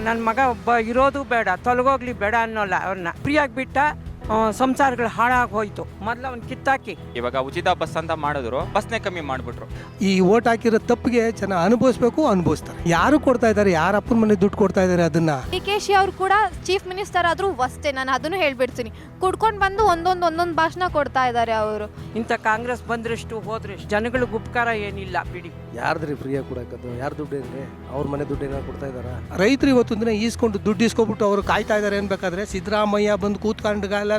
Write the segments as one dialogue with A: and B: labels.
A: ನನ್ನ ಮಗ ಒಬ್ಬ ಇರೋದು ಬೇಡ ತೊಲಗೋಗ್ಲಿ ಬೇಡ ಅನ್ನೋಲ್ಲ ಅವ್ರನ್ನ ಫ್ರೀಯಾಗಿ ಬಿಟ್ಟ ಸಂಸಾರಗಳು ಹಾಳಾಗಿ ಹೋಯ್ತು. ಮೊದಲು ಅವ್ನು ಕಿತ್ತಾಕಿ.
B: ಇವಾಗ ಉಚಿತ ಬಸ್ ಅಂತ ಮಾಡಿದ್ರು ಬಸ್ನೇ ಕಮ್ಮಿ ಮಾಡಿಬಿಟ್ರು.
C: ಈ ಓಟ್ ಹಾಕಿರೋ ತಪ್ಪಿಗೆ ಜನ ಅನುಭವಿಸ್ಬೇಕು ಅನುಭವಿಸ್ತಾರೆ. ಯಾರು ಕೊಡ್ತಾ ಇದ್ದಾರೆ ಯಾರ ಅಪ್ಪನ ಮನೆ ದುಡ್ಡು ಕೊಡ್ತಾ ಇದ್ದಾರೆ ಅದನ್ನ?
D: ಡಿ ಕೆ ಶಿ ಅವ್ರು ಕೂಡ ಚೀಫ್ ಮಿನಿಸ್ಟರ್ ಆದರೂ ಅಷ್ಟೇ ನಾನು ಅದನ್ನು ಹೇಳ್ಬಿಡ್ತೀನಿ. ಕುಡ್ಕೊಂಡು ಬಂದು ಒಂದೊಂದು ಒಂದೊಂದು ಭಾಷಣ ಕೊಡ್ತಾ ಇದ್ದಾರೆ ಅವರು.
A: ಇಂಥ ಕಾಂಗ್ರೆಸ್ ಬಂದ್ರಷ್ಟು ಹೋದ್ರಷ್ಟು ಜನಗಳಿಗೆ ಉಪಕಾರ ಏನಿಲ್ಲ ಬಿಡಿ.
E: ಯಾರ್ದ್ರಿ ಫ್ರೀಯಾಗಿ ಕೊಡಕ್ಕದು ಯಾರು ದುಡ್ಡು ಏನ್ರಿ ಅವ್ರ ಮನೆ ದುಡ್ಡು ಏನಾರು ಕೊಡ್ತಾ ಇದಾರ
C: ರೈತರು ಇವತ್ತು ದಿನ ಈಸ್ಕೊಂಡು ದುಡ್ಡು ಇಸ್ಕೊಬಿಟ್ಟು ಅವ್ರು ಕಾಯ್ತಾ ಇದ್ದಾರೆ ಅನ್ಬೇಕಾದ್ರೆ ಸಿದ್ದರಾಮಯ್ಯ ಬಂದು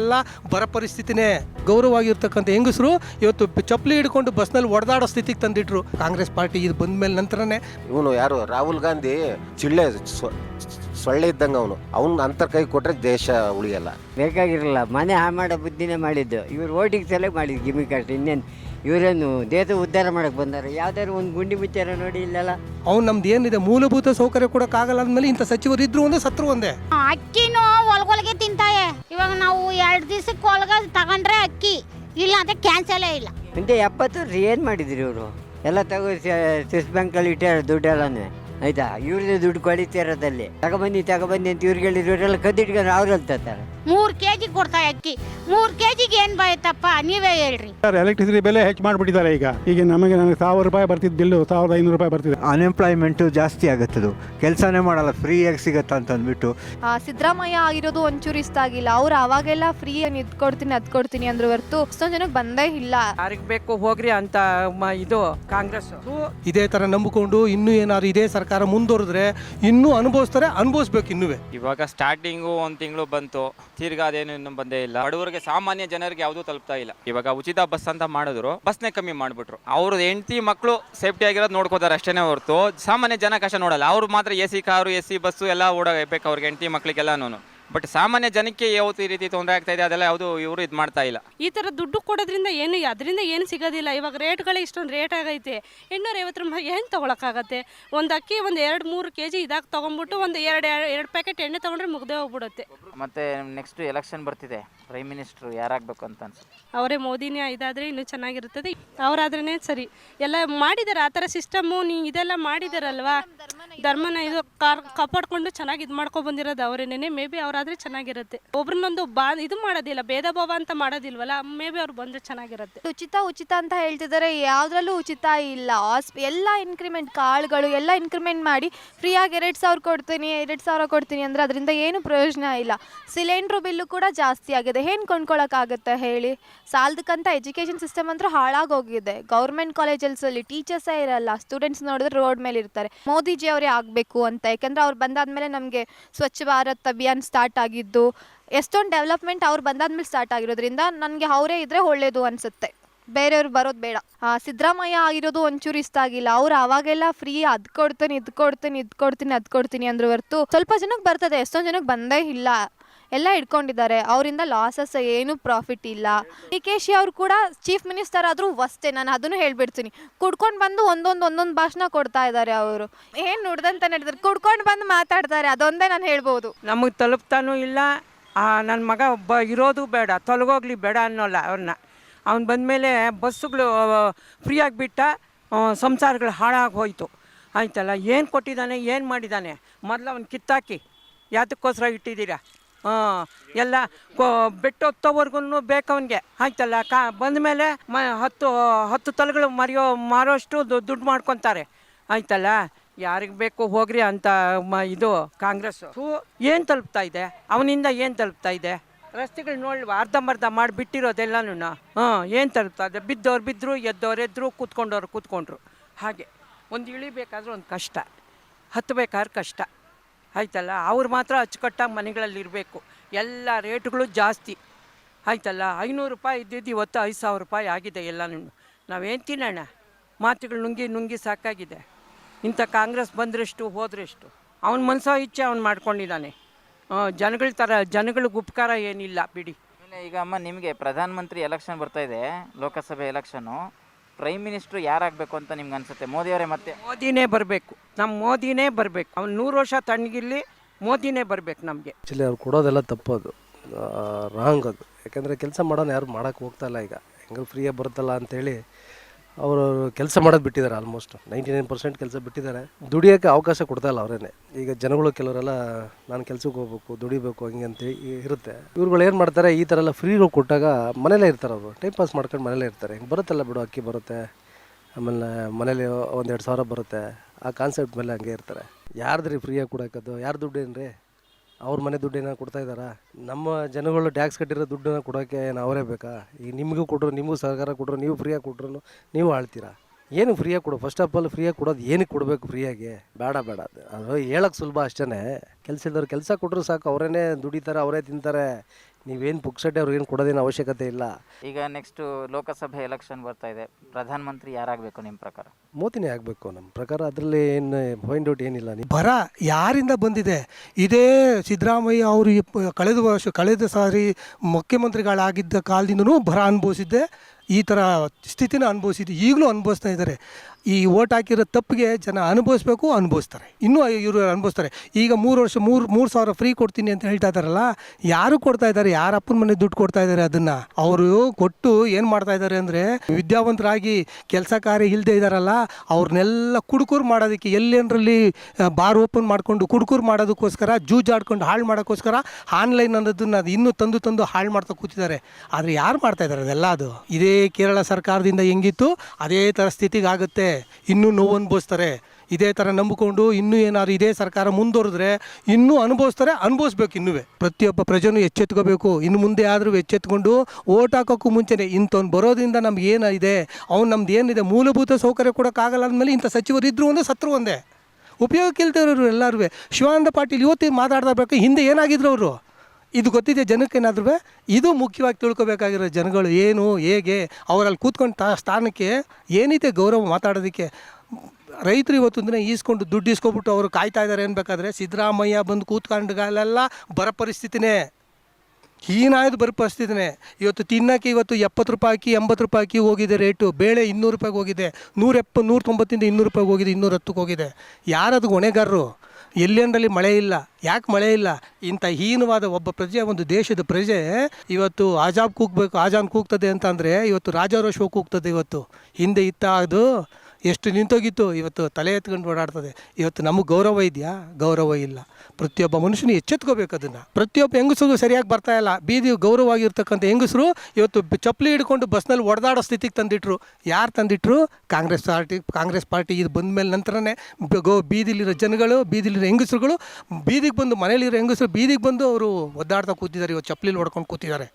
C: ಕೂತ್ಕೊಂಡ್ಗಲೆಲ್ಲ ಬರ ಪರಿಸ್ಥಿತಿನೇ ಗೌರವವಾಗಿರ್ತಕ್ಕಂಥ ಹೆಂಗಸರು ಇವತ್ತು ಚಪ್ಪಲಿ ಹಿಡ್ಕೊಂಡು ಬಸ್ನಲ್ಲಿ ಒಡೆದಾಡೋ ಸ್ಥಿತಿಗೆ ತಂದಿಟ್ರು. ಕಾಂಗ್ರೆಸ್ ಪಾರ್ಟಿ ಇದು ಬಂದ ಮೇಲೆ ನಂತರನೇ.
F: ಇವನು ಯಾರು? ರಾಹುಲ್ ಗಾಂಧಿ ಚಿಳ್ಳೆ ಸ್ವ- ಸೊಳ್ಳೆ ಇದ್ದಂಗೆ ಅವನು. ಅವ್ನ ಅಂತರ್ ಕೈ ಕೊಟ್ರೆ ದೇಶ ಉಳಿಯಲ್ಲ.
G: ಬೇಕಾಗಿರಲ್ಲ. ಮನೆ ಹಾ ಮಾಡೋ ಬುದ್ಧಿನೇ ಮಾಡಿದ್ದು. ಇವ್ರು ಓಟಿಗೆ ಸೆಲೆಕ್ಟ್ ಮಾಡಿದ್ದು ಗಿಮಿಕ್ ಅಷ್ಟೇ ಇನ್ನೇನು? ಇವರೇನು ದೇಹದ ಉದ್ಧಾರ ಮಾಡಕ್ಕೆ ಬಂದಾರ. ಯಾವ್ದಾದ್ರು ಒಂದು ಗುಂಡಿ ಮುಚ್ಚಾರ ನೋಡಿ ಇಲ್ಲೆಲ್ಲ.
C: ಅವ್ನು ನಮ್ದು ಏನಿದೆ ಮೂಲಭೂತ ಸೌಕರ್ಯ ಕೊಡೋಕ್ಕಾಗಲ್ಲ ಅಂದ್ಮೇಲೆ ಇಂಥ ಸಚಿವರು ಇದ್ರು ಒಂದೇ ಸತ್ರು ಒಂದೇ.
H: ಅಕ್ಕಿನೂ ಒಳಗೊಳಗೆ ತಿಂತಾವೆ ಇವಾಗ ನಾವು ಎರಡು ದಿವಸಕ್ಕೆ ಒಳಗ ತಗೊಂಡ್ರೆ ಅಕ್ಕಿ. ಇಲ್ಲ ಅಂತ ಕ್ಯಾನ್ಸಲೇ ಇಲ್ಲ.
G: ಹಿಂದೆ ಎಪ್ಪತ್ತು ವರ್ಷ ಏನು ಮಾಡಿದ್ರು ಇವರು? ಎಲ್ಲ ತಗೋ ಸ್ವಿಸ್ ಬ್ಯಾಂಕಲ್ಲಿ ಇಟ್ಟಾರ ದುಡ್ಡೆಲ್ಲನೇ. ಆಯ್ತಾ? ಇವ್ರದ್ದು ದುಡ್ಡು ಕೊಡಿತಿರೋದಲ್ಲಿ ತಗೊಬನ್ನಿ ತಗೊಬನ್ನಿ ಅಂತ ಇವ್ರಿಗೆ ಹೇಳಿರೋರೆಲ್ಲ ಕದ್ದಿಟ್ಕೊಂಡು ಅವ್ರು ಹೇಳ್ತಾರೆ
H: ಮೂರು ಕೆ ಜಿ ಕೊಡ್ತಾ ಅಕ್ಕಿ. ಮೂರು ಕೆ ಜಿಗೆ ಏನು ಬರುತ್ತಪ್ಪ ನೀವೇ ಹೇಳ್ರಿ.
I: ಸರ್ ಎಲೆಕ್ಟ್ರಿಸಿಟಿ ಬೆಲೆ ಹೆಚ್ಚು ಮಾಡಿಬಿಟ್ಟಿದ್ದಾರೆ ಈಗ. ಈಗ ನಮಗೆ ನನಗೆ ಸಾವಿರ ರೂಪಾಯಿ ಬರ್ತಿದ್ದು ಬಿಲ್ಲು ಸಾವಿರದ ಐನೂರು ರೂಪಾಯಿ ಬರ್ತಿದೆ.
J: ಅನ್ಎಂಪ್ಲಾಯ್ಮೆಂಟು ಜಾಸ್ತಿ ಆಗುತ್ತದು. ಕೆಲಸನೇ ಮಾಡಲ್ಲ ಫ್ರೀಯಾಗಿ ಸಿಗತ್ತ ಅಂತ ಅಂದ್ಬಿಟ್ಟು.
D: ಸಿದ್ದರಾಮಯ್ಯ ಆಗಿರೋದು ಒಂಚೂರು ಇಷ್ಟ ಆಗಿಲ್ಲ. ಅವ್ರು ಅವಾಗೆಲ್ಲ ಫ್ರೀ ಇದ್ ಕೊಡ್ತೀನಿ ಅದು ಕೊಡ್ತೀನಿ ಅಂದ್ರೆ ಹೊರತು ಅಷ್ಟೊಂದು ಜನಕ್ಕೆ ಬಂದೇ ಇಲ್ಲ.
A: ಯಾರಿಗೆ ಬೇಕು ಹೋಗ್ರಿ ಅಂತ ಮ- ಇದು ಕಾಂಗ್ರೆಸ್
C: ಇದೇ ಥರ ನಂಬಿಕೊಂಡು ಇನ್ನೂ ಏನಾದ್ರು ಇದೇ ಸರ್ಕಾರ ಮುಂದುವರೆದ್ರೆ ಇನ್ನೂ ಅನುಭವಿಸ್ತಾರೆ ಅನುಭವಿಸ್ಬೇಕು ಇನ್ನೂ
B: ಇವಾಗ ಸ್ಟಾರ್ಟಿಂಗು ಒಂದು ತಿಂಗಳು ಬಂತು. ತಿರ್ಗಾ ಅದೇನು ಇನ್ನೂ ಬಂದೇ ಇಲ್ಲ. ಬಡವರಿಗೆ ಸಾಮಾನ್ಯ ಜನರಿಗೆ ಯಾವುದೂ ತಲುಪ್ತಾ ಇಲ್ಲ. ಇವಾಗ ಉಚಿತ ಬಸ್ ಅಂತ ಮಾಡಿದ್ರು, ಬಸ್ನೇ ಕಮ್ಮಿ ಮಾಡಿಬಿಟ್ರು. ಅವ್ರ ಹೆಂಡತಿ ಮಕ್ಕಳು ಸೇಫ್ಟಿ ಆಗಿರೋದು ನೋಡ್ಕೋತಾರೆ ಅಷ್ಟೇ ಹೊರತು. ಸಾಮಾನ್ಯ ಜನ ಕಷ್ಟ ನೋಡಲ್ಲ. ಅವ್ರು ಮಾತ್ರ A C car, A C bus ಎಲ್ಲ ಓಡಬೇಕು ಅವ್ರಿಗೆ ಹೆಂಡತಿ ಮಕ್ಕಳಿಗೆಲ್ಲನೂ ಬಟ್ ಸಾಮಾನ್ಯ ಜನಕ್ಕೆ ಯಾವತ್ತು ಈ ರೀತಿ ತೊಂದರೆ ಆಗ್ತಾ ಇದೆ ಅದೆಲ್ಲ ಯಾವುದು ಇವರು ಇದು ಮಾಡ್ತಾ ಇಲ್ಲ.
K: ಈ ಥರ ದುಡ್ಡು ಕೊಡೋದ್ರಿಂದ ಏನು ಅದರಿಂದ ಏನು ಸಿಗೋದಿಲ್ಲ. ಇವಾಗ ರೇಟ್ಗಳೇ ಇಷ್ಟೊಂದು ರೇಟ್ ಆಗೈತೆ. ಇನ್ನೂರ ಐವತ್ತು ರೂಪಾಯಿ ಏನು ತೊಗೊಳಕ್ಕಾಗತ್ತೆ? ಒಂದು ಅಕ್ಕಿ ಒಂದು ಎರಡು ಮೂರು ಕೆ ಜಿ ಇದಾಗಿ ತೊಗೊಂಬಿಟ್ಟು ಒಂದು ಎರಡು ಎರಡು ಪ್ಯಾಕೆಟ್ ಎಣ್ಣೆ ತೊಗೊಂಡ್ರೆ ಮುಗ್ದೇ ಹೋಗ್ಬಿಡುತ್ತೆ.
L: ಮತ್ತೆ ನೆಕ್ಸ್ಟ್ ಎಲೆಕ್ಷನ್ ಬರ್ತಿದೆ. ಪ್ರೈಮ್ ಮಿನಿಸ್ಟ್ರು ಯಾರಾಗಬೇಕು ಅಂತ ಅನ್ಸುತ್ತೆ.
K: ಅವರೇ ಮೋದಿನೇ ಇದಾದರೆ ಇನ್ನೂ ಚೆನ್ನಾಗಿರುತ್ತದೆ. ಅವರಾದ್ರೇ ಸರಿ. ಎಲ್ಲ ಮಾಡಿದ್ದಾರೆ ಆ ಥರ ಸಿಸ್ಟಮ್ಮು ನೀ ಇದೆಲ್ಲ ಮಾಡಿದಾರಲ್ವಾ? ಧರ್ಮನ ಇದು ಕಾರ್ ಕಾಪಾಡ್ಕೊಂಡು ಚೆನ್ನಾಗಿ ಇದು ಮಾಡ್ಕೊ ಬಂದಿರೋದು ಅವರೇನೆ ಮೇ ಬಿ ಅವರಾದ್ರೆ ಚೆನ್ನಾಗಿರುತ್ತೆ. ಒಬ್ರನ್ನೊಂದು ಬಾ, ಇದು ಮಾಡೋದಿಲ್ಲ, ಭೇದ ಭಾವ ಅಂತ ಮಾಡೋದಿಲ್ವಲ್ಲ, ಮೇ ಬಿ ಅವ್ರು ಬಂದ್ರೆ ಚೆನ್ನಾಗಿರುತ್ತೆ.
D: ಉಚಿತ ಉಚಿತ ಅಂತ ಹೇಳ್ತಿದ್ದಾರೆ, ಯಾವ್ದ್ರಲ್ಲೂ ಉಚಿತ ಇಲ್ಲ. ಹಾಸ್ಪ್ ಎಲ್ಲ ಇನ್ಕ್ರಿಮೆಂಟ್ ಕಾಳುಗಳು ಎಲ್ಲ ಇನ್ಕ್ರಿಮೆಂಟ್ ಮಾಡಿ ಫ್ರೀಯಾಗಿ ಎರಡು ಸಾವಿರ ಕೊಡ್ತೀನಿ, ಎರಡು ಸಾವಿರ ಕೊಡ್ತೀನಿ ಅಂದರೆ ಅದರಿಂದ ಏನು ಪ್ರಯೋಜನ ಇಲ್ಲ. ಸಿಲಿಂಡ್ರ್ ಬಿಲ್ಲು ಕೂಡ ಜಾಸ್ತಿ ಆಗಿದೆ. ಏನು ಕೊಂಡ್ಕೊಳಕ್ಕಾಗತ್ತೆ ಹೇಳಿ? ಸಾಲದಕ್ಕಂತ ಎಜುಕೇಷನ್ ಸಿಸ್ಟಮ್ ಅಂತೂ ಹಾಳಾಗೋಗಿದೆ. ಗೌರ್ಮೆಂಟ್ ಕಾಲೇಜಲ್ಸಲ್ಲಿ ಟೀಚರ್ಸೇ ಇರಲ್ಲ. ಸ್ಟೂಡೆಂಟ್ಸ್ ನೋಡಿದ್ರೆ ರೋಡ್ ಮೇಲೆ ಇರ್ತಾರೆ ಮೋದಿಜಿ ಅವರೇ ಆಗಬೇಕು ಅಂತ. ಯಾಕಂದ್ರೆ ಅವ್ರು ಬಂದಾದ್ಮೇಲೆ ನಮಗೆ ಸ್ವಚ್ಛ ಭಾರತ್ ಅಭಿಯಾನ್ ಸ್ಟಾರ್ಟ್ ಆಗಿದ್ದು, ಎಷ್ಟೊಂದು ಡೆವಲಪ್ಮೆಂಟ್ ಅವ್ರು ಬಂದಾದ್ಮೇಲೆ ಸ್ಟಾರ್ಟ್ ಆಗಿರೋದ್ರಿಂದ ನನಗೆ ಅವರೇ ಇದ್ರೆ ಒಳ್ಳೇದು ಅನಿಸುತ್ತೆ. ಬೇರೆಯವ್ರು ಬರೋದು ಬೇಡ. ಸಿದ್ದರಾಮಯ್ಯ ಆಗಿರೋದು ಒಂಚೂರು ಇಷ್ಟ ಆಗಿಲ್ಲ. ಅವ್ರು ಅವಾಗೆಲ್ಲ ಫ್ರೀ ಅದು ಕೊಡ್ತೀನಿ, ಇದ್ ಕೊಡ್ತೀನಿ ಇದ್ ಕೊಡ್ತೀನಿ, ಅದ್ ಕೊಡ್ತೀನಿ ಅಂದ್ರೆ ಹೊರ್ತು ಸ್ವಲ್ಪ ಜನಕ್ಕೆ ಬರ್ತದೆ, ಎಷ್ಟೊಂದು ಜನಕ್ಕೆ ಬಂದೇ ಇಲ್ಲ. ಎಲ್ಲ ಇಟ್ಕೊಂಡಿದ್ದಾರೆ. ಅವರಿಂದ ಲಾಸಸ್ ಏನು ಪ್ರಾಫಿಟ್ ಇಲ್ಲ. ಡಿ ಕೆ ಶಿ ಅವರು ಕೂಡ ಚೀಫ್ ಮಿನಿಸ್ಟರ್ ಆದರೂ ಅಷ್ಟೇ. ನಾನು ಅದನ್ನು ಹೇಳ್ಬಿಡ್ತೀನಿ. ಕುಡ್ಕೊಂಡು ಬಂದು ಒಂದೊಂದು ಒಂದೊಂದು ಭಾಷಣ ಕೊಡ್ತಾ ಇದ್ದಾರೆ ಅವರು. ಏನು ನುಡ್ದಂತ ನಡೆದ್ರೆ ಕುಡ್ಕೊಂಡು ಬಂದು ಮಾತಾಡ್ತಾರೆ. ಅದೊಂದೇ ನಾನು ಹೇಳ್ಬೋದು.
A: ನಮಗೆ ತಲುಪ್ತಾನೂ ಇಲ್ಲ. ನನ್ನ ಮಗ ಒಬ್ಬ ಇರೋದು ಬೇಡ. ತೊಲಗೋಗ್ಲಿ ಬೇಡ ಅನ್ನೋಲ್ಲ ಅವ್ರನ್ನ. ಅವ್ನು ಬಂದಮೇಲೆ ಬಸ್ಸುಗಳು ಫ್ರೀಯಾಗಿ ಬಿಟ್ಟ ಸಂಸಾರಗಳು ಹಾಳಾಗಿ ಹೋಯಿತು. ಆಯ್ತಲ್ಲ? ಏನು ಕೊಟ್ಟಿದ್ದಾನೆ? ಏನು ಮಾಡಿದ್ದಾನೆ? ಮೊದಲು ಅವ್ನು ಕಿತ್ತಾಕಿ. ಯಾತಕ್ಕೋಸ್ಕರ ಇಟ್ಟಿದ್ದೀರಾ? ಹಾಂ, ಎಲ್ಲ ಕೊ ಬೆಟ್ಟು ಹೊತ್ತೋವರೆಗೂ ಬೇಕು ಆಯ್ತಲ್ಲ, ಕಾ, ಬಂದಮೇಲೆ ಮ, ಹತ್ತು ಹತ್ತು ತಲೆಗಳು ಮರಿಯೋ, ಮಾರೋಷ್ಟು ದುಡ್ಡು ಮಾಡ್ಕೊತಾರೆ. ಆಯ್ತಲ್ಲ, ಯಾರಿಗೆ ಬೇಕು ಹೋಗ್ರಿ ಅಂತ ಮ, ಇದು ಕಾಂಗ್ರೆಸ್ ಏನು ತಲುಪ್ತಾ ಇದೆ? ಅವನಿಂದ ಏನು ತಲುಪ್ತಾ ಇದೆ? ರಸ್ತೆಗಳು ನೋಡ್ಲ್ವಾ, ಅರ್ಧಂಬರ್ಧ ಮಾಡಿ ಬಿಟ್ಟಿರೋದೆಲ್ಲನೂ ಹಾಂ, ಏನು ತಲುಪ್ತಾ ಇದೆ? ಬಿದ್ದವ್ರು ಬಿದ್ದರು ಎದ್ದವ್ರು ಎದ್ರು, ಕೂತ್ಕೊಂಡವ್ರು ಕೂತ್ಕೊಂಡ್ರು. ಹಾಗೆ, ಒಂದು ಇಳಿಬೇಕಾದ್ರೆ ಒಂದು ಕಷ್ಟ. ಹತ್ತಬೇಕಾದ್ರೆ ಕಷ್ಟ. ಆಯ್ತಲ್ಲ? ಅವ್ರು ಮಾತ್ರ ಅಚ್ಚುಕಟ್ಟಾಗಿ ಮನೆಗಳಲ್ಲಿ ಇರಬೇಕು ಎಲ್ಲ ರೇಟ್ಗಳು ಜಾಸ್ತಿ. ಆಯ್ತಲ್ಲ? ಐನೂರು ರೂಪಾಯಿ ಇದ್ದಿದ್ದು ಇವತ್ತು ಐದು ಸಾವಿರ ರೂಪಾಯಿ ಆಗಿದೆ ಎಲ್ಲನೂ ನಾವೇನು ತಿನ್ನೋಣ? ಮಾತುಗಳು ನುಂಗಿ ನುಂಗಿ ಸಾಕಾಗಿದೆ. ಇಂಥ ಕಾಂಗ್ರೆಸ್ ಬಂದರೆಷ್ಟು, ಹೋದ್ರೆಷ್ಟು? ಅವನ ಮನಸ್ಸೋ ಇಚ್ಛೆ ಅವ್ನು ಮಾಡ್ಕೊಂಡಿದ್ದಾನೆ. ಜನಗಳ ಥರ ಜನಗಳಿಗೆ ಉಪಕಾರ ಏನಿಲ್ಲ ಬಿಡಿ.
L: ಈಗ ಅಮ್ಮ, ನಿಮಗೆ ಪ್ರಧಾನಮಂತ್ರಿ ಎಲೆಕ್ಷನ್ ಬರ್ತಾ ಇದೆ, ಲೋಕಸಭೆ ಎಲೆಕ್ಷನು ಪ್ರೈಮ್ ಮಿನಿಸ್ಟರ್ ಯಾರಾಗಬೇಕು ಅಂತ ನಿಮ್ಗೆ ಅನ್ಸುತ್ತೆ? ಮೋದಿಯವರೇ ಮತ್ತೆ?
A: ಮೋದಿನೇ ಬರಬೇಕು. ನಮ್ಮ ಮೋದಿನೇ ಬರಬೇಕು. ಅವ್ನು ನೂರು ವರ್ಷ ತಣ್ಣಗಿಲ್ಲಿ ಮೋದಿನೇ ಬರಬೇಕು ನಮಗೆ.
E: ಆ್ಯಕ್ಚುಲಿ ಅವ್ರು ಕೊಡೋದೆಲ್ಲ ತಪ್ಪೋದು. ರಾಂಗ್ ಅದು. ಯಾಕಂದರೆ ಕೆಲಸ ಮಾಡೋನು ಯಾರು ಮಾಡೋಕ್ಕೆ ಹೋಗ್ತಾ ಇಲ್ಲ ಈಗ. ಹೆಂಗೆ ಫ್ರೀಯಾಗಿ ಬರುತ್ತಲ್ಲ ಅಂತೇಳಿ ಅವರು ಕೆಲಸ ಮಾಡೋದು ಬಿಟ್ಟಿದ್ದಾರೆ ಆಲ್ಮೋಸ್ಟ್ ನೈಂಟಿ ನೈನ್ ಪರ್ಸೆಂಟ್ ಕೆಲಸ ಬಿಟ್ಟಿದ್ದಾರೆ. ದುಡಿಯೋಕ್ಕೆ ಅವಕಾಶ ಕೊಡ್ತಾ ಇಲ್ಲ ಅವರೇನೆ. ಈಗ ಜನಗಳು ಕೆಲವರೆಲ್ಲ ನಾನು ಕೆಲಸಕ್ಕೆ ಹೋಗ್ಬೇಕು, ದುಡಿಬೇಕು, ಹಂಗೆ ಅಂತ ಇರುತ್ತೆ. ಇವ್ರುಗಳು ಏನು ಮಾಡ್ತಾರೆ, ಈ ಥರ ಎಲ್ಲ ಫ್ರೀ ಕೊಟ್ಟಾಗ ಮನೇಲೇ ಇರ್ತಾರೆ ಅವರು. ಟೈಮ್ ಪಾಸ್ ಮಾಡ್ಕೊಂಡು ಮನೇಲೇ ಇರ್ತಾರೆ. ಹಿಂಗೆ ಬರುತ್ತಲ್ಲ ಬಿಡು, ಅಕ್ಕಿ ಬರುತ್ತೆ, ಆಮೇಲೆ ಮನೇಲಿ ಒಂದೆರಡು ಸಾವಿರ ಬರುತ್ತೆ. ಆ ಕಾನ್ಸೆಪ್ಟ್ ಮೇಲೆ ಹಂಗೆ ಇರ್ತಾರೆ. ಯಾರ್ದ್ರಿ ಫ್ರೀಯಾಗಿ ಕೊಡೋಕ್ಕದು ಯಾರು ದುಡ್ಡೇನ್ರಿ? ಅವ್ರ ಮನೆ ದುಡ್ಡೇನ ಕೊಡ್ತಾ ಇದ್ದಾರಾ? ನಮ್ಮ ಜನಗಳು ಟ್ಯಾಕ್ಸ್ ಕಟ್ಟಿರೋ ದುಡ್ಡನ್ನ ಕೊಡೋಕ್ಕೆ ಏನು ಅವರೇ ಬೇಕಾ? ಈಗ ನಿಮಗೂ ಕೊಟ್ಟರು ನಿಮಗೂ ಸರ್ಕಾರ ಕೊಟ್ಟರು ನೀವು ಫ್ರೀಯಾಗಿ ಕೊಟ್ರು ನೀವು ಆಳ್ತೀರಾ? ಏನು ಫ್ರೀಯಾಗಿ ಕೊಡು ಫಸ್ಟ್ ಆಫ್ ಆಲ್ ಫ್ರೀಯಾಗಿ ಕೊಡೋದು ಏನಕ್ಕೆ ಕೊಡಬೇಕು ಫ್ರೀಯಾಗಿ ಬೇಡ ಬೇಡ. ಅದು ಹೇಳೋಕ್ಕೆ ಸುಲಭ ಅಷ್ಟೇ ಕೆಲಸ ಕೆಲಸ ಕೊಟ್ಟರು ಸಾಕು ಅವರೇ ದುಡಿತಾರೆ, ಅವರೇ ತಿಂತಾರೆ. ನೀವೇನು ಪುಕ್ಸಟ್ಟೆ ಅವ್ರಿಗೇನು ಕೊಡೋದೇನು ಅವಶ್ಯಕತೆ ಇಲ್ಲ.
L: ಈಗ ನೆಕ್ಸ್ಟು ಲೋಕಸಭೆ ಎಲೆಕ್ಷನ್ ಬರ್ತಾ ಇದೆ. ಪ್ರಧಾನಮಂತ್ರಿ ಯಾರಾಗಬೇಕು ನಿಮ್ಮ ಪ್ರಕಾರ?
E: ಮೋದಿನೇ ಆಗಬೇಕು ನಮ್ಮ ಪ್ರಕಾರ. ಅದರಲ್ಲಿ ಏನು ಪಾಯಿಂಟ್ ಔಟ್ ಏನಿಲ್ಲ ನೀವು
C: ಬರ ಯಾರಿಂದ ಬಂದಿದೆ? ಇದೇ ಸಿದ್ದರಾಮಯ್ಯ ಅವರು ಈ ಪ- ಕಳೆದ ವರ್ಷ ಕಳೆದ ಸಾರಿ ಮುಖ್ಯಮಂತ್ರಿಗಳಾಗಿದ್ದ ಕಾಲದಿಂದನೂ ಬರ ಅನುಭವಿಸಿದ್ದೆ. ಈ ಥರ ಸ್ಥಿತಿನ ಅನುಭವಿಸಿದ್ದು ಈಗಲೂ ಅನುಭವಿಸ್ತಾ ಇದ್ದಾರೆ. ಈ ಓಟ್ ಹಾಕಿರೋ ತಪ್ಪಿಗೆ ಜನ ಅನುಭವಿಸ್ಬೇಕು, ಅನುಭವಿಸ್ತಾರೆ. ಇನ್ನೂ ಇವರು ಅನುಭವಿಸ್ತಾರೆ. ಈಗ ಮೂರು ವರ್ಷ, ಮೂರು ಮೂರು ಸಾವಿರ ಫ್ರೀ ಕೊಡ್ತೀನಿ ಅಂತ ಹೇಳ್ತಾ ಇದ್ದಾರಲ್ಲ, ಯಾರು ಕೊಡ್ತಾ ಇದ್ದಾರೆ? ಯಾರ ಅಪ್ಪನ ಮನೆ ದುಡ್ಡು ಕೊಡ್ತಾ ಇದ್ದಾರೆ ಅದನ್ನು? ಅವರು ಕೊಟ್ಟು ಏನು ಮಾಡ್ತಾ ಇದ್ದಾರೆ ಅಂದರೆ, ವಿದ್ಯಾವಂತರಾಗಿ ಕೆಲಸ ಕಾರ್ಯ ಇಲ್ಲದೆ ಇದ್ದಾರಲ್ಲ, ಅವ್ರನ್ನೆಲ್ಲ ಕುಡುಕೂರು ಮಾಡೋದಕ್ಕೆ ಎಲ್ಲೇನರಲ್ಲಿ ಬಾರ್ ಓಪನ್ ಮಾಡಿಕೊಂಡು ಕುಡುಕೂರು ಮಾಡೋದಕ್ಕೋಸ್ಕರ, ಜೂಜಾಡ್ಕೊಂಡು ಹಾಳು ಮಾಡೋಕ್ಕೋಸ್ಕರ ಆನ್ಲೈನ್ ಅನ್ನೋದನ್ನು ಅದು ಇನ್ನೂ ತಂದು ತಂದು ಹಾಳು ಮಾಡ್ತಾ ಕೂತಿದ್ದಾರೆ. ಆದರೆ ಯಾರು ಮಾಡ್ತಾ ಇದ್ದಾರೆ ಅದೆಲ್ಲ ಅದು? ಇದೇ ಕೇರಳ ಸರ್ಕಾರದಿಂದ ಹೆಂಗಿತ್ತು? ಅದೇ ಥರ ಸ್ಥಿತಿಗೆ ಆಗುತ್ತೆ ಇನ್ನೂ ನೋವು ಅನುಭವಿಸ್ತಾರೆ ಇದೇ ಥರ ನಂಬಿಕೊಂಡು ಇನ್ನೂ ಏನಾದ್ರು ಇದೇ ಸರ್ಕಾರ ಮುಂದುವರೆದ್ರೆ ಇನ್ನೂ ಅನುಭವಿಸ್ತಾರೆ, ಅನುಭವಿಸ್ಬೇಕು ಇನ್ನೂ ಪ್ರತಿಯೊಬ್ಬ ಪ್ರಜೆನು ಎಚ್ಚೆತ್ಕೋಬೇಕು. ಇನ್ನು ಮುಂದೆ ಆದರೂ ಎಚ್ಚೆತ್ಕೊಂಡು ಓಟ್ ಹಾಕೋಕ್ಕೂ ಮುಂಚೆನೆ ಇಂಥವ್ನು ಬರೋದ್ರಿಂದ ನಮ್ಗೆ ಏನಿದೆ ಅವ್ನು ನಮ್ದು ಏನಿದೆ? ಮೂಲಭೂತ ಸೌಕರ್ಯ ಕೊಡೋಕ್ಕಾಗಲ್ಲ ಅಂದಮೇಲೆ ಇಂಥ ಸಚಿವರು ಇದ್ರು ಒಂದೇ, ಸತ್ರು ಒಂದೇ. ಉಪಯೋಗಕ್ಕಿಲ್ದಿರೋರು ಎಲ್ಲರೂ ಶಿವಾನಂದ ಪಾಟೀಲ್ ಇವತ್ತಿಗೆ ಮಾತಾಡ್ತಾ ಬೇಕು ಹಿಂದೆ ಏನಾಗಿದ್ರು ಅವರು? ಇದು ಗೊತ್ತಿದೆ ಜನಕ್ಕೇನಾದ್ರೂ ಇದು ಮುಖ್ಯವಾಗಿ ತಿಳ್ಕೊಬೇಕಾಗಿರೋ ಜನಗಳು ಏನು, ಹೇಗೆ, ಅವರಲ್ಲಿ ಕೂತ್ಕೊಂಡು ತಾ, ಸ್ಥಾನಕ್ಕೆ ಏನಿದೆ ಗೌರವ ಮಾತಾಡೋದಕ್ಕೆ? ರೈತರು ಇವತ್ತು ದಿನ ಈಸ್ಕೊಂಡು ದುಡ್ಡು ಇಸ್ಕೊಬಿಟ್ಟು ಅವರು ಕಾಯ್ತಾ ಇದ್ದಾರೆ ಅನ್ಬೇಕಾದ್ರೆ ಸಿದ್ದರಾಮಯ್ಯ ಬಂದು ಕೂತ್ಕೊಂಡಾಲೆಲ್ಲ ಬರ ಪರಿಸ್ಥಿತಿನೇ. ಹೀನಾಯ್ದು ಬರೋ ಪರಿಸ್ಥಿತಿನೇ. ಇವತ್ತು ತಿನ್ನೋಕ್ಕೆ ಇವತ್ತು ಎಪ್ಪತ್ತು ರೂಪಾಯಿ ಹಾಕಿ ಎಂಬತ್ತು ರೂಪಾಯಿ ಹಾಕಿ ಹೋಗಿದೆ ರೇಟು. ಬೇಳೆ ಇನ್ನೂರು ರೂಪಾಯಿಗೆ ಹೋಗಿದೆ. ನೂರೆಪ್ಪ ನೂರ ತೊಂಬತ್ತಿಂದ ಇನ್ನೂರು ರೂಪಾಯಿಗೆ ಹೋಗಿದೆ ಇನ್ನೂರ ಹತ್ತಕ್ಕೆ ಹೋಗಿದೆ. ಯಾರದು ಹೊಣೆಗಾರರು? ಎಲ್ಲೆಂದರಲ್ಲಿ ಮಳೆ ಇಲ್ಲ, ಯಾಕೆ ಮಳೆ ಇಲ್ಲ? ಇಂಥ ಹೀನವಾದ ಒಬ್ಬ ಪ್ರಜೆ, ಒಂದು ದೇಶದ ಪ್ರಜೆ ಇವತ್ತು ಆಜಾಬ್ ಕೂಗಬೇಕು ಆಜಾನ್ ಕೂಗ್ತದೆ ಅಂತಂದರೆ ಇವತ್ತು ರಾಜಾರೋಷವು ಕೂಗ್ತದೆ ಇವತ್ತು. ಹಿಂದೆ ಇತ್ತ ಅದು ಎಷ್ಟು ನಿಂತೋಗಿತ್ತು, ಇವತ್ತು ತಲೆ ಎತ್ಕೊಂಡು ಓಡಾಡ್ತದೆ. ಇವತ್ತು ನಮಗೆ ಗೌರವ ಇದೆಯಾ? ಗೌರವ ಇಲ್ಲ. ಪ್ರತಿಯೊಬ್ಬ ಮನುಷ್ಯನ ಎಚ್ಚೆತ್ಕೋಬೇಕು ಅದನ್ನು. ಪ್ರತಿಯೊಬ್ಬ ಹೆಂಗಸರು ಸರಿಯಾಗಿ ಬರ್ತಾ ಇಲ್ಲ. ಬೀದಿ ಗೌರವವಾಗಿರ್ತಕ್ಕಂಥ ಹೆಂಗಸರು ಇವತ್ತು ಚಪ್ಪಲಿ ಹಿಡ್ಕೊಂಡು ಬಸ್ನಲ್ಲಿ ಒಡೆದಾಡೋ ಸ್ಥಿತಿಗೆ ತಂದಿಟ್ರು. ಯಾರು ತಂದಿಟ್ರು? ಕಾಂಗ್ರೆಸ್ ಪಾರ್ಟಿ ಕಾಂಗ್ರೆಸ್ ಪಾರ್ಟಿ ಇದು ಬಂದ ಮೇಲೆ ನಂತರನೇ ಗೋ ಬೀದಿಲಿರೋ ಜನಗಳು, ಬೀದಿಲಿರೋ ಹೆಂಗಸರುಗಳು, ಬೀದಿಗೆ ಬಂದು ಮನೇಲಿರೋ ಹೆಂಗಸರು ಬೀದಿಗೆ ಬಂದು ಅವರು ಒದ್ದಾಡ್ತಾ ಕೂತಿದ್ದಾರೆ. ಇವತ್ತು ಚಪ್ಪಲಿಲಿ ಹೊಡ್ಕೊಂಡು ಕೂತಿದ್ದಾರೆ.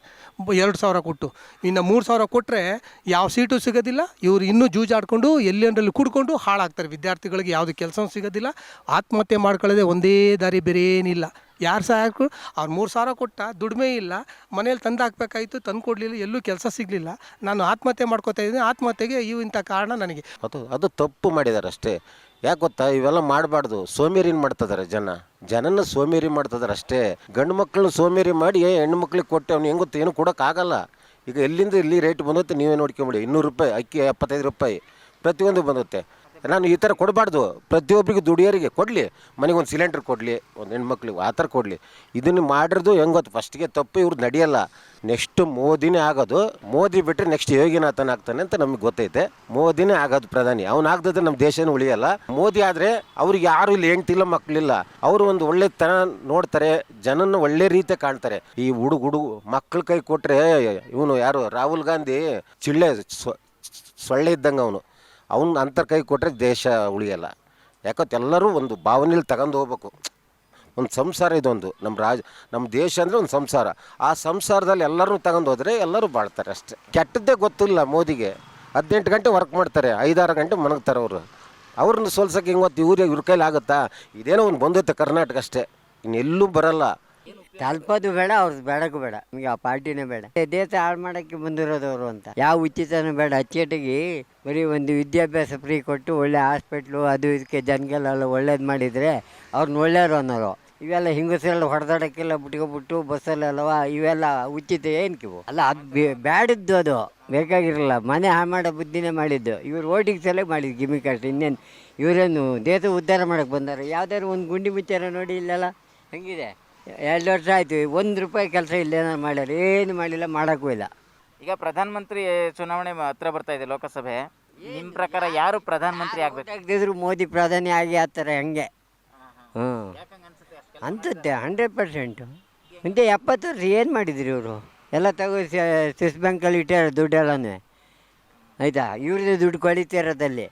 C: ಎರಡು ಸಾವಿರ ಕೊಟ್ಟು. ಇನ್ನು ಮೂರು ಸಾವಿರ ಕೊಟ್ಟರೆ ಯಾವ ಸೀಟು ಸಿಗೋದಿಲ್ಲ. ಇವರು ಇನ್ನೂ ಜೂಜಾಡ್ಕೊಂಡು ಎಲ್ಲೆಂದ್ರಲ್ಲಿ ಕುಡ್ಕೊಂಡು ಹಾಳಾಗ್ತಾರೆ. ವಿದ್ಯಾರ್ಥಿಗಳಿಗೆ ಯಾವುದು ಕೆಲಸ ಸಿಗೋದಿಲ್ಲ. ಆತ್ಮಹತ್ಯೆ ಮಾಡ್ಕೊಳ್ಳೋದೇ ಒಂದೇ ದಾರಿ, ಬೇರೆ ಏನಿಲ್ಲ. ಯಾರು ಸಹ ಹಾಕು ಅವ್ರು ಮೂರು ಸಾವಿರ ಕೊಟ್ಟ ದುಡಿಮೆ ಇಲ್ಲ. ಮನೇಲಿ ತಂದು ಹಾಕ್ಬೇಕಾಯ್ತು, ತಂದು ಕೊಡಲಿಲ್ಲ, ಎಲ್ಲೂ ಕೆಲಸ ಸಿಗಲಿಲ್ಲ. ನಾನು ಆತ್ಮಹತ್ಯೆ ಮಾಡ್ಕೋತಾ ಇದ್ದೀನಿ. ಆತ್ಮಹತ್ಯೆಗೆ ಇವು ಇಂಥ ಕಾರಣ ನನಗೆ.
F: ಅದು ಅದು ತಪ್ಪು ಮಾಡಿದ್ದಾರೆ ಅಷ್ಟೇ. ಯಾಕೆ ಗೊತ್ತಾ? ಇವೆಲ್ಲ ಮಾಡಬಾರ್ದು. ಸೋಮೇರಿನ ಮಾಡ್ತಿದ್ದಾರೆ ಜನ. ಜನನ ಸೋಮೇರಿ ಮಾಡ್ತಿದ್ದಾರೆ ಅಷ್ಟೇ. ಗಂಡು ಮಕ್ಕಳನ್ನ ಸೋಮೇರಿ ಮಾಡಿ ಹೆಣ್ಣು ಮಕ್ಳಿಗೆ ಕೊಟ್ಟೆ ಅವ್ನು ಹೆಂಗೆ ಗೊತ್ತು? ಏನು ಕೊಡೋಕ್ಕಾಗಲ್ಲ. ಈಗ ಎಲ್ಲಿಂದ ಇಲ್ಲಿ ರೇಟ್ ಬಂದತ್ತೆ ನೀವೇ ನೋಡ್ಕೊಂಬಿಡಿ. ಇನ್ನೂರು ರೂಪಾಯಿ, ಅಕ್ಕಿ ಎಪ್ಪತ್ತೈದು ರೂಪಾಯಿ. ಪ್ರತಿಯೊಂದು ಬಂದುತ್ತೆ. ನಾನು ಈ ಥರ ಕೊಡಬಾರ್ದು. ಪ್ರತಿಯೊಬ್ಬರಿಗೆ ದುಡಿಯೋರಿಗೆ ಕೊಡಲಿ. ಮನೆಗೆ ಒಂದು ಸಿಲಿಂಡ್ರ್ ಕೊಡಲಿ, ಒಂದು ಹೆಣ್ಮಕ್ಳಿಗೆ ಆ ಥರ ಕೊಡಲಿ. ಇದನ್ನು ಮಾಡಿರೋದು ಹೆಂಗೆ ಗೊತ್ತು ಫಸ್ಟಿಗೆ ತಪ್ಪು ಇವ್ರು ನಡೆಯಲ್ಲ. ನೆಕ್ಸ್ಟ್ ಮೋದಿನೇ ಆಗೋದು. ಮೋದಿ ಬಿಟ್ಟರೆ ನೆಕ್ಸ್ಟ್ ಯೋಗಿನಾಥನ ಆಗ್ತಾನೆ ಅಂತ ನಮಗೆ ಗೊತ್ತೈತೆ. ಮೋದಿನೇ ಆಗೋದು ಪ್ರಧಾನಿ. ಅವ್ನು ಆಗದಿದ್ರೆ ನಮ್ಮ ದೇಶನೂ ಉಳಿಯಲ್ಲ. ಮೋದಿ ಆದರೆ ಅವ್ರಿಗೆ ಯಾರು ಇಲ್ಲಿ ಹೆಂಡ್ತಿಲ್ಲ ಮಕ್ಕಳಿಲ್ಲ ಅವರು ಒಂದು ಒಳ್ಳೆ ತನ ನೋಡ್ತಾರೆ. ಜನನ ಒಳ್ಳೆ ರೀತಿ ಕಾಣ್ತಾರೆ. ಈ ಹುಡುಗ ಹುಡುಗ ಮಕ್ಕಳ ಕೈ ಕೊಟ್ಟರೆ ಇವನು ಯಾರು? ರಾಹುಲ್ ಗಾಂಧಿ? ಚಿಳ್ಳೆ ಸೊಳ್ಳೆ ಇದ್ದಂಗೆ ಅವನು. ಅವ್ನ ಅಂತರ ಕೈ ಕೊಟ್ಟರೆ ದೇಶ ಉಳಿಯಲ್ಲ. ಯಾಕಂತ ಎಲ್ಲರೂ ಒಂದು ಭಾವನೆಯಲ್ಲಿ ತಗೊಂಡು ಹೋಗ್ಬೇಕು. ಒಂದು ಸಂಸಾರ ಇದೊಂದು. ನಮ್ಮ ರಾಜ ನಮ್ಮ ದೇಶ ಅಂದರೆ ಒಂದು ಸಂಸಾರ. ಆ ಸಂಸಾರದಲ್ಲಿ ಎಲ್ಲರೂ ತಗೊಂಡು ಹೋದರೆ ಎಲ್ಲರೂ ಬಾಳ್ತಾರೆ ಅಷ್ಟೇ. ಕೆಟ್ಟದ್ದೇ ಗೊತ್ತಿಲ್ಲ ಮೋದಿಗೆ. ಹದಿನೆಂಟು ಗಂಟೆ ವರ್ಕ್ ಮಾಡ್ತಾರೆ. ಐದಾರು ಗಂಟೆ ಮನಗ್ತಾರೆ ಅವರು. ಅವ್ರನ್ನ ಸೋಲ್ಸೋಕೆ ಗೊತ್ತು ಇವ್ರಿಗೆ ಇವ್ರ ಕೈಲಿ ಆಗುತ್ತಾ? ಇದೇನೋ ಒಂದು ಬಂದೈತೆ ಕರ್ನಾಟಕ ಅಷ್ಟೇ. ಇನ್ನೆಲ್ಲೂ ಬರಲ್ಲ.
G: ತಲುಪೋದು ಬೇಡ, ಅವ್ರದ್ದು ಬೇಡಕ್ಕೂ ಬೇಡ. ನಮಗೆ ಆ ಪಾರ್ಟಿನೇ ಬೇಡ. ದೇಶ ಹಾಳು ಬಂದಿರೋದು ಅವರು ಅಂತ. ಯಾವ ಉಚಿತನೂ ಬೇಡ. ಅಚ್ಚೇಟಿಗೆ ಬರೀ ಒಂದು ವಿದ್ಯಾಭ್ಯಾಸ ಫ್ರೀ ಕೊಟ್ಟು ಒಳ್ಳೆ ಹಾಸ್ಪಿಟ್ಲು ಅದು ಇದಕ್ಕೆ ಜನಗಳೆಲ್ಲ ಒಳ್ಳೇದು ಮಾಡಿದರೆ ಅವ್ರನ್ನ ಒಳ್ಳೆಯವರು ಅನ್ನೋರು. ಇವೆಲ್ಲ ಹಿಂಗಸರೆಲ್ಲ ಹೊಡೆದಾಡಕ್ಕೆಲ್ಲ ಬಿಟ್ಕೊಬಿಟ್ಟು ಬಸ್ಸಲ್ಲೆಲ್ಲವ ಇವೆಲ್ಲ ಉಚಿತ ಏನು ಕಿವು ಅಲ್ಲ, ಅದು ಬ್ಯಾಡದ್ದು ಅದು. ಬೇಕಾಗಿರಲ್ಲ. ಮನೆ ಹಾಳು ಮಾಡೋ ಬುದ್ಧಿನೇ ಮಾಡಿದ್ದು. ಇವ್ರು ಓಟಿಗೆ ಸಲ ಮಾಡಿದ್ದು ಗಿಮಿಕ್ ಅಷ್ಟೇ. ಇನ್ನೇನು ಇವರೇನು ದೇಶ ಉದ್ಧಾರ ಮಾಡಕ್ಕೆ ಬಂದಾರೆ. ಯಾವ್ದಾದ್ರು ಒಂದು ಗುಂಡಿ ಮುಚ್ಚಾರ ನೋಡಿ ಇಲ್ಲೆಲ್ಲ? ಹೆಂಗಿದೆ? ಎರಡು ವರ್ಷ ಆಯಿತು. ಒಂದು ರೂಪಾಯಿ ಕೆಲಸ ಇಲ್ಲೇನೋ ಮಾಡ್ಯಾರ. ಏನು ಮಾಡಿಲ್ಲ ಮಾಡೋಕ್ಕೂ ಇಲ್ಲ.
L: ಈಗ ಪ್ರಧಾನಮಂತ್ರಿ ಚುನಾವಣೆ ಹತ್ರ ಬರ್ತಾ ಇದೆ ಲೋಕಸಭೆ. ನಿಮ್ಮ ಪ್ರಕಾರ ಯಾರು ಪ್ರಧಾನಮಂತ್ರಿ ಆಗಬೇಕು?
G: ಮೋದಿ ಪ್ರಧಾನಿ ಆಗಿ ಆಗ್ತಾರೆ ಹಂಗೆ. ಹ್ಞೂ ಅಂತದ್ದೆ ಹಂಡ್ರೆಡ್ ಪರ್ಸೆಂಟು ಮುಂದೆ ಎಪ್ಪತ್ತು ವರ್ಷ ಏನು ಮಾಡಿದ್ರಿ ಇವರು? ಎಲ್ಲ ತಗೋ ಸ್ವಿಸ್ ಬ್ಯಾಂಕಲ್ಲಿ ಇಟ್ಟಾರೆ ದುಡ್ಡೆಲ್ಲನೇ. ಆಯಿತಾ? ಇವ್ರದ್ದು ದುಡ್ಡು ಕೊಳಿತಾ ಇರೋದಲ್ಲಿ.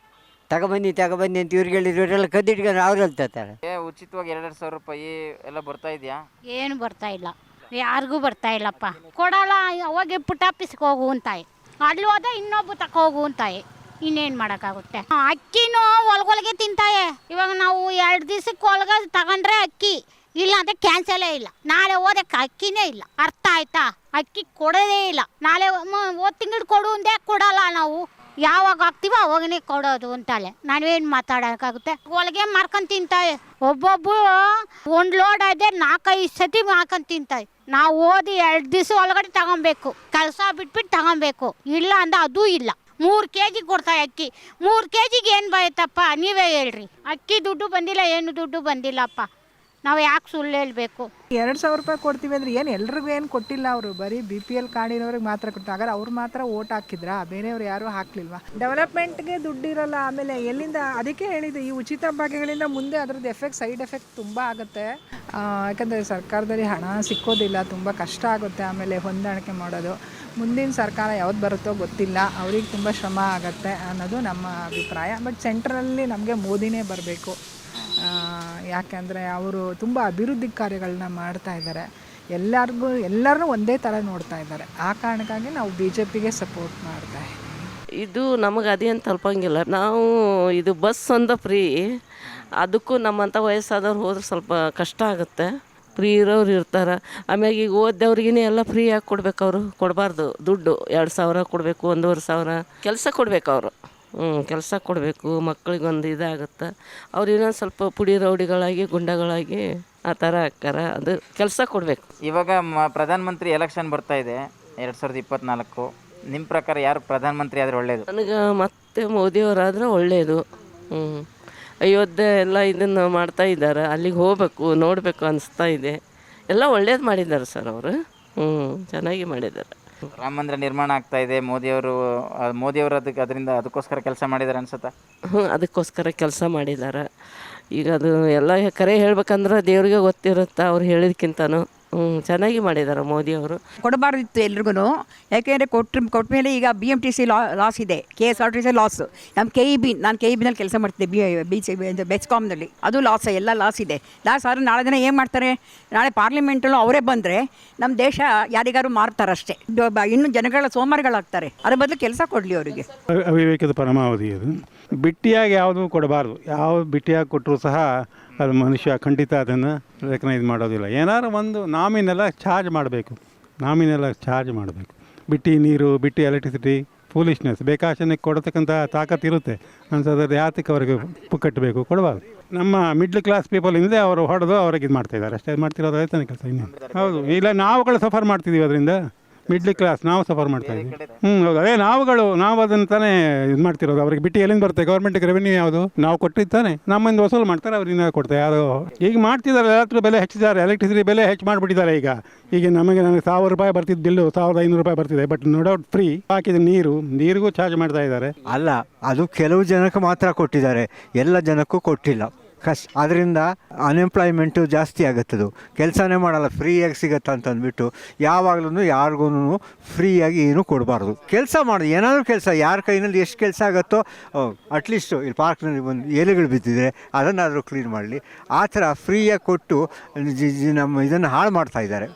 G: ತಗೊಬನ್ನಿ ತಗೊಬನ್ನಿ ಅಂತ ಇವ್ರಿಗೆ ಹೇಳಿದ್ರು. ಇವರೆಲ್ಲ ಕದ್ದಿಟ್ಕೊಂಡು ಅವ್ರು ಹೇಳ್ತಾರೆ
L: ಏ, ಉಚಿತವಾಗಿ ಎರಡೆರಡು ಸಾವಿರ ರೂಪಾಯಿ ಎಲ್ಲ ಬರ್ತಾ ಇದೆಯಾ?
H: ಏನು ಬರ್ತಾ ಇಲ್ಲ. ಯಾರಿಗೂ ಬರ್ತಾ ಇಲ್ಲಪ್ಪ. ಕೊಡಲ್ಲ ಹೋಗಿ ಪುಟಾಪಿಸ್ಗೆ ಹೋಗು ಅಂತಾಯಿ. ಅಲ್ಲಿ ಹೋದ ಇನ್ನೊಬ್ಬ ತಕ ಹೋಗು ಅಂತಾಯಿ. ಇನ್ನೇನು ಮಾಡೋಕ್ಕಾಗುತ್ತೆ? ಅಕ್ಕಿನೂ ಒಳಗೊಳಗೆ ತಿಂತಾಯೆ. ಇವಾಗ ನಾವು ಎರಡು ದಿವ್ಸಕ್ಕೆ ಒಳಗ ತಗೊಂಡ್ರೆ ಅಕ್ಕಿ. ಇಲ್ಲ ಅಂದ್ರೆ ಕ್ಯಾನ್ಸಲೇ ಇಲ್ಲ. ನಾಳೆ ಓದಕ್ಕೆ ಅಕ್ಕಿನೇ ಇಲ್ಲ. ಅರ್ಥ ಆಯ್ತಾ? ಅಕ್ಕಿ ಕೊಡೋದೇ ಇಲ್ಲ. ನಾಳೆ ಓದ್ ತಿಂಗಳು ಕೊಡು ಅಂದೆ ಕೊಡಲ್ಲ ನಾವು. ಯಾವಾಗ ಹಾಕ್ತೀವೋ ಅವಾಗನೇ ಕೊಡೋದು ಅಂತಾಳೆ ನಾವೇನು ಮಾತಾಡೋಕ್ಕಾಗುತ್ತೆ ಒಳಗೆ ಮಾರ್ಕೊಂಡು ತಿಂತಾವೆ ಒಬ್ಬೊಬ್ಬ ಒಂದು ಲೋಡ್ ಆದ್ರೆ ನಾಲ್ಕೈದು ಸತಿ ಮಾರ್ಕೊಂಡು ತಿಂತಾವೆ ನಾವು ಓದಿ ಎರಡು ದಿವಸ ಒಳಗಡೆ ತಗೊಬೇಕು. ಕೆಲಸ ಬಿಟ್ಬಿಟ್ಟು ತಗೊಬೇಕು. ಇಲ್ಲ ಅಂದ್ರೆ ಅದು ಇಲ್ಲ. ಮೂರು ಕೆ ಜಿ ಅಕ್ಕಿ. ಮೂರು ಕೆ ಜಿಗೆ ಏನು ಬರುತ್ತಪ್ಪ ನೀವೇ ಹೇಳ್ರಿ. ಅಕ್ಕಿ ದುಡ್ಡು ಬಂದಿಲ್ಲ, ಏನು ದುಡ್ಡು ಬಂದಿಲ್ಲಪ್ಪ. ನಾವು ಯಾಕೆ ಸುಳ್ಳು ಹೇಳಬೇಕು?
M: ಎರಡು ಸಾವಿರ ರೂಪಾಯಿ ಕೊಡ್ತೀವಿ ಅಂದ್ರೆ ಏನು ಎಲ್ರಿಗೂ ಏನು ಕೊಟ್ಟಿಲ್ಲ ಅವರು? ಬರೀ ಬಿ ಪಿ ಎಲ್ ಕಾರ್ಡಿನವ್ರಿಗೆ ಮಾತ್ರ ಕೊಡ್ತಾರೆ. ಹಾಗಾದ್ರೆ ಅವ್ರು ಮಾತ್ರ ಓಟ್ ಹಾಕಿದ್ರ? ಬೇರೆಯವ್ರು ಯಾರು ಹಾಕ್ಲಿಲ್ವಾ? ಡೆವಲಪ್ಮೆಂಟ್ಗೆ ದುಡ್ಡಿರಲ್ಲ ಆಮೇಲೆ ಎಲ್ಲಿಂದ? ಅದಕ್ಕೆ ಹೇಳಿದೆ ಈ ಉಚಿತ ಭಾಗ್ಯಗಳಿಂದ ಮುಂದೆ ಅದ್ರದ್ದು ಎಫೆಕ್ಟ್ ಸೈಡ್ ಎಫೆಕ್ಟ್ ತುಂಬ ಆಗುತ್ತೆ. ಯಾಕಂದರೆ ಸರ್ಕಾರದಲ್ಲಿ ಹಣ ಸಿಕ್ಕೋದಿಲ್ಲ, ತುಂಬ ಕಷ್ಟ ಆಗುತ್ತೆ ಆಮೇಲೆ ಹೊಂದಾಣಿಕೆ ಮಾಡೋದು. ಮುಂದಿನ ಸರ್ಕಾರ ಯಾವ್ದು ಬರುತ್ತೋ ಗೊತ್ತಿಲ್ಲ, ಅವ್ರಿಗೆ ತುಂಬ ಶ್ರಮ ಆಗುತ್ತೆ ಅನ್ನೋದು ನಮ್ಮ ಅಭಿಪ್ರಾಯ. ಬಟ್ ಸೆಂಟ್ರಲ್ಲಿ ನಮಗೆ ಮೋದಿನೇ ಬರಬೇಕು. ಯಾಕೆಂದರೆ ಅವರು ತುಂಬ ಅಭಿವೃದ್ಧಿ ಕಾರ್ಯಗಳನ್ನ ಮಾಡ್ತಾ ಇದ್ದಾರೆ. ಎಲ್ಲರಿಗೂ, ಎಲ್ಲರನ್ನೂ ಒಂದೇ ಥರ ನೋಡ್ತಾ ಇದ್ದಾರೆ. ಆ ಕಾರಣಕ್ಕಾಗಿ ನಾವು ಬಿ ಜೆ ಪಿಗೆ ಸಪೋರ್ಟ್ ಮಾಡ್ತಾ ಇದ್ದೀವಿ.
A: ಇದು ನಮಗೆ ಅದೇನು ತಲುಪಂಗಿಲ್ಲ. ನಾವು ಇದು ಬಸ್ ಒಂದು ಫ್ರೀ, ಅದಕ್ಕೂ ನಮ್ಮಂಥ ವಯಸ್ಸಾದವ್ರು ಹೋದ್ರೆ ಸ್ವಲ್ಪ ಕಷ್ಟ ಆಗುತ್ತೆ. ಫ್ರೀ ಇರೋರು ಇರ್ತಾರೆ. ಆಮ್ಯಾಗ ಈಗ ಓದ್ದವ್ರಿಗೇ ಎಲ್ಲ ಫ್ರೀಯಾಗಿ ಕೊಡ್ಬೇಕು ಅವರು? ಕೊಡಬಾರ್ದು. ದುಡ್ಡು, ಎರಡು ಸಾವಿರ ಕೊಡಬೇಕು, ಒಂದೂವರೆ ಸಾವಿರ. ಕೆಲಸ ಕೊಡಬೇಕು ಅವರು. ಕೆಲಸ ಕೊಡಬೇಕು ಮಕ್ಳಿಗೊಂದು ಇದಾಗುತ್ತೆ. ಅವ್ರು ಇನ್ನೊಂದು ಸ್ವಲ್ಪ ಪುಡಿ ರೌಡಿಗಳಾಗಿ ಗುಂಡಗಳಾಗಿ ಆ ಥರ ಹಾಕ್ತಾರೆ ಅದು ಕೆಲಸ ಕೊಡಬೇಕು.
L: ಇವಾಗ ಮ- ಪ್ರಧಾನಮಂತ್ರಿ ಎಲೆಕ್ಷನ್ ಬರ್ತಾ ಇದೆ ಎರಡು ಸಾವಿರದ ಇಪ್ಪತ್ನಾಲ್ಕು. ನಿಮ್ಮ ಪ್ರಕಾರ ಯಾರು ಪ್ರಧಾನಮಂತ್ರಿ ಆದರೆ ಒಳ್ಳೆಯದು
A: ನನಗೆ ಮತ್ತೆ ಮೋದಿಯವರಾದರೆ ಒಳ್ಳೆಯದು ಹ್ಞೂ ಅಯೋಧ್ಯೆ ಎಲ್ಲ ಇದನ್ನು ಮಾಡ್ತಾ ಇದ್ದಾರೆ. ಅಲ್ಲಿಗೆ ಹೋಗ್ಬೇಕು ನೋಡಬೇಕು ಅನಿಸ್ತಾ ಇದೆ. ಎಲ್ಲ ಒಳ್ಳೇದು ಮಾಡಿದ್ದಾರೆ ಸರ್ ಅವರು. ಹ್ಞೂ ಚೆನ್ನಾಗಿ ಮಾಡಿದ್ದಾರೆ.
L: ರಾಮ ಮಂದಿರ ನಿರ್ಮಾಣ ಆಗ್ತಾ ಇದೆ. ಮೋದಿಯವರು ಆ, ಮೋದಿಯವರು ಅದಕ್ಕೆ ಅದರಿಂದ ಅದಕ್ಕೋಸ್ಕರ ಕೆಲಸ ಮಾಡಿದ್ದಾರೆ ಅನ್ಸುತ್ತಾ?
A: ಹ್ಞೂ ಅದಕ್ಕೋಸ್ಕರ ಕೆಲಸ ಮಾಡಿದ್ದಾರೆ ಈಗ ಅದು ಎಲ್ಲ ಕರೆ ಹೇಳ್ಬೇಕಂದ್ರೆ ದೇವ್ರಿಗೆ ಗೊತ್ತಿರುತ್ತೆ ಅವ್ರು ಹೇಳಿದ್ಕಿಂತನೂ. ಹ್ಞೂ ಚೆನ್ನಾಗಿ ಮಾಡಿದ್ದಾರೆ ಮೋದಿಯವರು
M: ಕೊಡಬಾರ್ದಿತ್ತು ಎಲ್ರಿಗೂ ಯಾಕೆಂದರೆ ಕೊಟ್ಟ ಕೊಟ್ಟ ಮೇಲೆ ಈಗ ಬಿ ಎಂ ಟಿ ಸಿ ಲಾ ಲಾಸ್ ಇದೆ. K S R T C loss ನಮ್ಮ ಕೆ ಇ ಬಿ ನಾನು ಕೆ ಇ ಬಿನಲ್ಲಿ ಕೆಲಸ ಮಾಡ್ತಿದ್ದೆ ಬಿ ಬಿ ಸಿ ಬೆಸ್ಕಾಮ್ನಲ್ಲಿ ಅದು ಲಾಸ್ ಎಲ್ಲ ಲಾಸ್ ಇದೆ. ಲಾಸ್ ಆದರೆ ನಾಳೆ ದಿನ ಏನು ಮಾಡ್ತಾರೆ? ನಾಳೆ ಪಾರ್ಲಿಮೆಂಟಲ್ಲೂ ಅವರೇ ಬಂದರೆ ನಮ್ಮ ದೇಶ ಯಾರಿಗಾರು ಮಾರ್ತಾರಷ್ಟೇ. ಇನ್ನು ಜನಗಳ ಸೋಮಾರಿಗಳಾಗ್ತಾರೆ. ಅದ್ರ ಬದಲು ಕೆಲಸ ಕೊಡಲಿ ಅವರಿಗೆ.
I: ಅವಿವೇಕದ ಪರಮಾವಧಿ ಅದು. ಬಿಟ್ಟಿಯಾಗಿ ಯಾವುದು ಕೊಡಬಾರ್ದು. ಯಾವ ಬಿಟ್ಟಿಯಾಗಿ ಕೊಟ್ಟರು ಸಹ ಅದು ಮನುಷ್ಯ ಖಂಡಿತ ಅದನ್ನು ರೆಕನೈಸ್ ಮಾಡೋದಿಲ್ಲ. ಏನಾದ್ರು ಒಂದು ನಾಮಿನೆಲ್ಲ ಚಾರ್ಜ್ ಮಾಡಬೇಕು. ನಾಮಿನೆಲ್ಲ ಚಾರ್ಜ್ ಮಾಡಬೇಕು. ಬಿಟ್ಟಿ ನೀರು, ಬಿಟ್ಟಿ ಎಲೆಕ್ಟ್ರಿಸಿಟಿ ಫೂಲಿಶ್ನೆಸ್ ಬೇಕಾಶನಕ್ಕೆ ಕೊಡತಕ್ಕಂಥ ತಾಕತ್ತು ಇರುತ್ತೆ. ಅನ್ಸೋದ್ರೆ ಯಾತಕ್ಕೆ ಅವರಿಗೆ ಕಟ್ಟಬೇಕು, ಕೊಡಬಾರ್ದು. ನಮ್ಮ ಮಿಡ್ಲ್ ಕ್ಲಾಸ್ ಪೀಪಲ್ ಹಿಂದೆ ಅವರು ಹೊಡೆದು ಅವ್ರಿಗೆ ಇದು ಮಾಡ್ತಾ ಇದ್ದಾರೆ. ಅಷ್ಟೇ ಮಾಡ್ತಿರೋದು ಆಯ್ತಾನೆ ಕೆಲಸ ಇನ್ನೇನು. ಹೌದು, ಇಲ್ಲ ನಾವುಗಳು ಸಫರ್ ಮಾಡ್ತಿದ್ದೀವಿ ಅದರಿಂದ. ಮಿಡ್ಲ್ ಕ್ಲಾಸ್ ನಾವು ಸಫರ್ ಮಾಡ್ತಾ ಇದ್ದೀವಿ. ಹ್ಞೂ ಹೌದು. ಅದೇ ನಾವುಗಳು ನಾವು ಅದನ್ನು ತಾನೇ ಇದು ಮಾಡ್ತಿರೋದು. ಅವ್ರಿಗೆ ಬಿಟ್ಟು ಎಲ್ಲಿಂದ ಬರುತ್ತೆ? ಗೌರ್ಮೆಂಟ್ಗೆ ರೆವೆನ್ಯೂ ಯಾವುದು? ನಾವು ಕೊಟ್ಟಿದ್ದಾನೆ ನಮ್ಮಿಂದ ವಸೂಲು ಮಾಡ್ತಾರೆ ಅವರಿಂದ ಕೊಡ್ತಾರೆ. ಯಾರು? ಈಗ ಮಾಡ್ತಿದ್ದಾರೆ ಎಲ್ಲತ್ರ ಬೆಲೆ ಹೆಚ್ಚಿದ್ದಾರೆ. ಎಲೆಕ್ಟ್ರಿಸಿಟಿ ಬೆಲೆ ಹೆಚ್ಚು ಮಾಡಿಬಿಟ್ಟಿದ್ದಾರೆ ಈಗ. ಈಗ ನಮಗೆ ನನಗೆ ಸಾವಿರ ರೂಪಾಯಿ ಬರ್ತಿದ್ದ ಬಿಲ್ಲು ಸಾವಿರದ ಐನೂರು ರೂಪಾಯಿ ಬರ್ತಿದೆ. ಬಟ್ ನೋ ಡೌಟ್ ಫ್ರೀ ಹಾಕಿದ ನೀರು ನೀರಿಗೂ ಚಾರ್ಜ್ ಮಾಡ್ತಾ ಇದ್ದಾರೆ.
J: ಅಲ್ಲ ಅದು ಕೆಲವು ಜನಕ್ಕೆ ಮಾತ್ರ ಕೊಟ್ಟಿದ್ದಾರೆ. ಎಲ್ಲ ಜನಕ್ಕೂ ಕೊಟ್ಟಿಲ್ಲ. ಕಷ್ಟ ಅದರಿಂದ ಅನ್ಎಂಪ್ಲಾಯ್ಮೆಂಟು ಜಾಸ್ತಿ ಆಗುತ್ತದು. ಕೆಲಸನೇ ಮಾಡಲ್ಲ ಫ್ರೀಯಾಗಿ ಸಿಗತ್ತೆ ಅಂತ ಅಂದ್ಬಿಟ್ಟು ಯಾವಾಗಲೂ ಯಾರಿಗೂ ಫ್ರೀಯಾಗಿ ಏನೂ ಕೊಡಬಾರ್ದು. ಕೆಲಸ ಮಾಡೋದು ಏನಾದರೂ ಕೆಲಸ ಯಾರ ಕೈನಲ್ಲಿ ಎಷ್ಟು ಕೆಲಸ ಆಗುತ್ತೋ ಅಟ್ಲೀಸ್ಟು ಇಲ್ಲಿ ಪಾರ್ಕ್ನಲ್ಲಿ ಒಂದು ಎಲೆಗಳು ಬಿದ್ದಿದ್ರೆ ಅದನ್ನಾದರೂ ಕ್ಲೀನ್ ಮಾಡಲಿ. ಆ ಥರ ಫ್ರೀಯಾಗಿ ಕೊಟ್ಟು ನಮ್ಮ ಇದನ್ನು ಹಾಳು ಮಾಡ್ತಾ ಇದ್ದಾರೆ.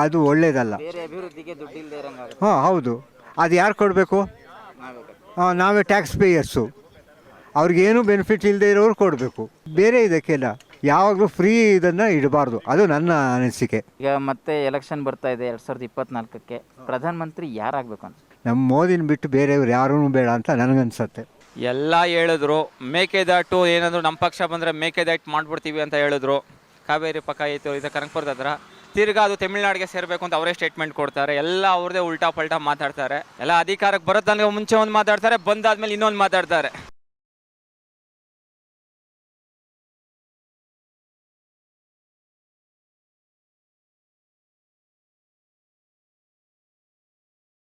J: ಅದು ಒಳ್ಳೆಯದಲ್ಲ ಹಾಂ ಹೌದು. ಅದು ಯಾರು ಕೊಡಬೇಕು? ಹಾಂ ನಾವೇ ಟ್ಯಾಕ್ಸ್ ಪೇಯರ್ಸು ಅವ್ರಿಗೇನು ಬೆನಿಫಿಟ್ ಇಲ್ಲದೆ ಇರೋರು ಕೊಡಬೇಕು. ಬೇರೆ ಇದಕ್ಕೆಲ್ಲ ಯಾವಾಗಲೂ ಫ್ರೀ ಇದನ್ನು ಇಡಬಾರ್ದು. ಅದು ನನ್ನ ಅನಿಸಿಕೆ.
L: ಈಗ ಮತ್ತೆ ಎಲೆಕ್ಷನ್ ಬರ್ತಾ ಇದೆ ಎರಡು ಸಾವಿರದ ಇಪ್ಪತ್ನಾಲ್ಕಕ್ಕೆ. ಪ್ರಧಾನಮಂತ್ರಿ ಯಾರಾಗಬೇಕು ಅಂತ?
J: ನಮ್ಮ ಮೋದಿನ ಬಿಟ್ಟು ಬೇರೆಯವ್ರು ಯಾರೂ ಬೇಡ ಅಂತ ನನಗನ್ಸತ್ತೆ.
B: ಎಲ್ಲ ಹೇಳಿದ್ರು ಮೇಕೆದಾಟು ಏನಾದರೂ ನಮ್ಮ ಪಕ್ಷ ಬಂದರೆ ಮೇಕೆದಾಟು ಮಾಡ್ಬಿಡ್ತೀವಿ ಅಂತ ಹೇಳಿದ್ರು. ಕಾವೇರಿ ಪಕ್ಕ ಐತು ಇದು ಕನಕಪುರದ ಹತ್ರ. ತಿರ್ಗಾ ಅದು ತಮಿಳ್ನಾಡಿಗೆ ಸೇರಬೇಕು ಅಂತ ಅವರೇ ಸ್ಟೇಟ್ಮೆಂಟ್ ಕೊಡ್ತಾರೆ. ಎಲ್ಲ ಅವ್ರದೇ ಉಲ್ಟಾ ಪಲ್ಟಾ ಮಾತಾಡ್ತಾರೆ. ಎಲ್ಲ ಅಧಿಕಾರಕ್ಕೆ ಬರೋದನ್ನ ಮುಂಚೆ ಒಂದು ಮಾತಾಡ್ತಾರೆ ಬಂದಾದ್ಮೇಲೆ ಇನ್ನೊಂದು ಮಾತಾಡ್ತಾರೆ.